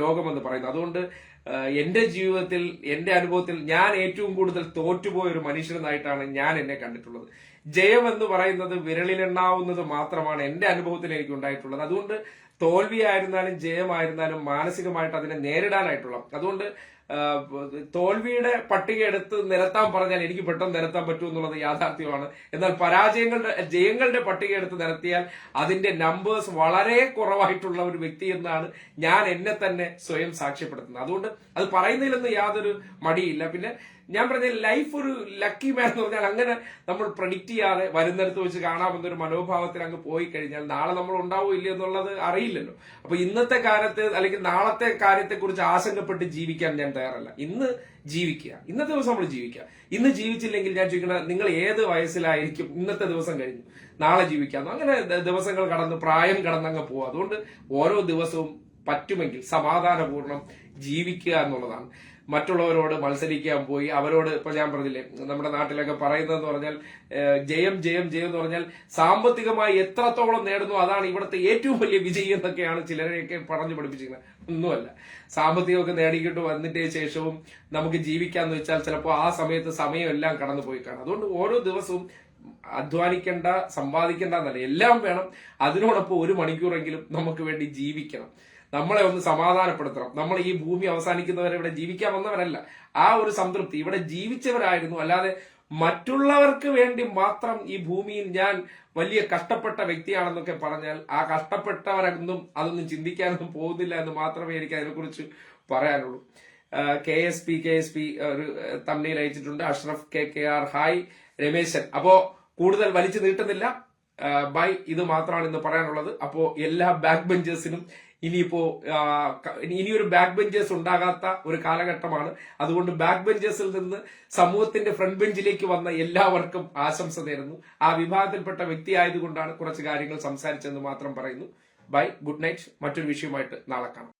ലോകമെന്ന് പറയുന്നത്. അതുകൊണ്ട് എന്റെ ജീവിതത്തിൽ എന്റെ അനുഭവത്തിൽ ഞാൻ ഏറ്റവും കൂടുതൽ തോറ്റുപോയ ഒരു മനുഷ്യനായിട്ടാണ് ഞാൻ എന്നെ കണ്ടിട്ടുള്ളത്. ജയം എന്ന് പറയുന്നത് വിരളിലെണ്ണാവുന്നത് മാത്രമാണ് എന്റെ അനുഭവത്തിൽ എനിക്ക് ഉണ്ടായിട്ടുള്ളത്. അതുകൊണ്ട് തോൽവിയായിരുന്നാലും ജയമായിരുന്നാലും മാനസികമായിട്ട് അതിനെ നേരിടാനായിട്ടുള്ള. അതുകൊണ്ട് തോൽവിയുടെ പട്ടിക എടുത്ത് നിരത്താൻ പറഞ്ഞാൽ എനിക്ക് പെട്ടെന്ന് നിരത്താൻ പറ്റൂ എന്നുള്ളത് യാഥാർത്ഥ്യമാണ്. എന്നാൽ പരാജയങ്ങളുടെ ജയങ്ങളുടെ പട്ടിക എടുത്ത് നിരത്തിയാൽ അതിന്റെ നമ്പേഴ്സ് വളരെ കുറവായിട്ടുള്ള ഒരു വ്യക്തി എന്നാണ് ഞാൻ എന്നെ തന്നെ സ്വയം സാക്ഷ്യപ്പെടുത്തുന്നത്. അതുകൊണ്ട് അത് പറയുന്നതിലൊന്നും യാതൊരു മടിയില്ല. പിന്നെ ഞാൻ പറഞ്ഞ ലൈഫ് ഒരു ലക്കി മാൻ എന്ന് പറഞ്ഞാൽ അങ്ങനെ നമ്മൾ പ്രഡിക്റ്റ് ചെയ്യാതെ വരുന്നിടത്ത് വെച്ച് കാണാമെന്ന ഒരു മനോഭാവത്തിൽ അങ്ങ് പോയി കഴിഞ്ഞാൽ നാളെ നമ്മൾ ഉണ്ടാവോ ഇല്ല എന്നുള്ളത് അറിയില്ലല്ലോ. അപ്പൊ ഇന്നത്തെ കാലത്ത് അല്ലെങ്കിൽ നാളത്തെ കാര്യത്തെക്കുറിച്ച് ആശങ്കപ്പെട്ട് ജീവിക്കാൻ ഞാൻ തയ്യാറല്ല. ഇന്ന് ജീവിക്കുക. ഇന്നത്തെ ദിവസം നമ്മൾ ജീവിക്കുക. ഇന്ന് ജീവിച്ചില്ലെങ്കിൽ ഞാൻ ചോദിക്കണ നിങ്ങൾ ഏത് വയസ്സിലായിരിക്കും? ഇന്നത്തെ ദിവസം കഴിഞ്ഞു. നാളെ ജീവിക്കാമെന്നോ അങ്ങനെ ദിവസങ്ങൾ കടന്ന് പ്രായം കടന്നങ്ങ് പോവുക. അതുകൊണ്ട് ഓരോ ദിവസവും പറ്റുമെങ്കിൽ സമാധാനപൂർണം ജീവിക്കുക എന്നുള്ളതാണ്. മറ്റുള്ളവരോട് മത്സരിക്കാൻ പോയി. അവരോട് ഇപ്പൊ ഞാൻ പറഞ്ഞില്ലേ നമ്മുടെ നാട്ടിലൊക്കെ പറയുന്നതെന്ന് പറഞ്ഞാൽ ജയം ജയം ജയം എന്ന് പറഞ്ഞാൽ സാമ്പത്തികമായി എത്രത്തോളം നേടുന്നു അതാണ് ഇവിടുത്തെ ഏറ്റവും വലിയ വിജയം എന്നൊക്കെയാണ് ചിലരെയൊക്കെ പറഞ്ഞു പഠിപ്പിച്ചിരിക്കുന്നത്. ഒന്നുമല്ല. സാമ്പത്തികമൊക്കെ നേടിക്കിട്ട് വന്നിട്ടേ ശേഷവും നമുക്ക് ജീവിക്കാന്ന് വെച്ചാൽ ചിലപ്പോൾ ആ സമയത്ത് സമയമെല്ലാം കടന്നു പോയി കാണും. അതുകൊണ്ട് ഓരോ ദിവസവും അധ്വാനിക്കേണ്ട സമ്പാദിക്കേണ്ട എന്നല്ല എല്ലാം വേണം. അതിനോടൊപ്പം ഒരു മണിക്കൂറെങ്കിലും നമുക്ക് വേണ്ടി ജീവിക്കണം. നമ്മളെ ഒന്ന് സമാധാനപ്പെടുത്തണം. നമ്മൾ ഈ ഭൂമി അവസാനിക്കുന്നവരെ ഇവിടെ ജീവിക്കാൻ വന്നവരല്ല. ആ ഒരു സംതൃപ്തി. ഇവിടെ ജീവിച്ചവരായിരുന്നു. അല്ലാതെ മറ്റുള്ളവർക്ക് വേണ്ടി മാത്രം ഈ ഭൂമിയിൽ ഞാൻ വലിയ കഷ്ടപ്പെട്ട വ്യക്തിയാണെന്നൊക്കെ പറഞ്ഞാൽ ആ കഷ്ടപ്പെട്ടവരൊന്നും അതൊന്നും ചിന്തിക്കാനൊന്നും പോകുന്നില്ല എന്ന് മാത്രമേ എനിക്ക് അതിനെക്കുറിച്ച് പറയാനുള്ളൂ. K S P K S P ഒരു തമ്മിൽ അയച്ചിട്ടുണ്ട്. Ashraf K K R hi Ramesan. അപ്പോ കൂടുതൽ വലിച്ചു നീട്ടുന്നില്ല. ബൈ. ഇത് മാത്രമാണ് ഇന്ന് പറയാനുള്ളത്. അപ്പോ എല്ലാ ബാക്ക് ബെഞ്ചേഴ്സിനും ഇനിയിപ്പോ ഇനിയൊരു ബാക്ക് ബെഞ്ചേഴ്സ് ഉണ്ടാകാത്ത ഒരു കാലഘട്ടമാണ്. അതുകൊണ്ട് ബാക്ക് ബെഞ്ചേഴ്സിൽ നിന്ന് സമൂഹത്തിന്റെ ഫ്രണ്ട് ബെഞ്ചിലേക്ക് വന്ന എല്ലാവർക്കും ആശംസ നേരുന്നു. ആ വിഭാഗത്തിൽപ്പെട്ട വ്യക്തി ആയതുകൊണ്ടാണ് കുറച്ച് കാര്യങ്ങൾ സംസാരിച്ചെന്ന് മാത്രം പറയുന്നു. ബൈ ഗുഡ് നൈറ്റ് മറ്റൊരു വിഷയമായിട്ട് നാളെ കാണാം.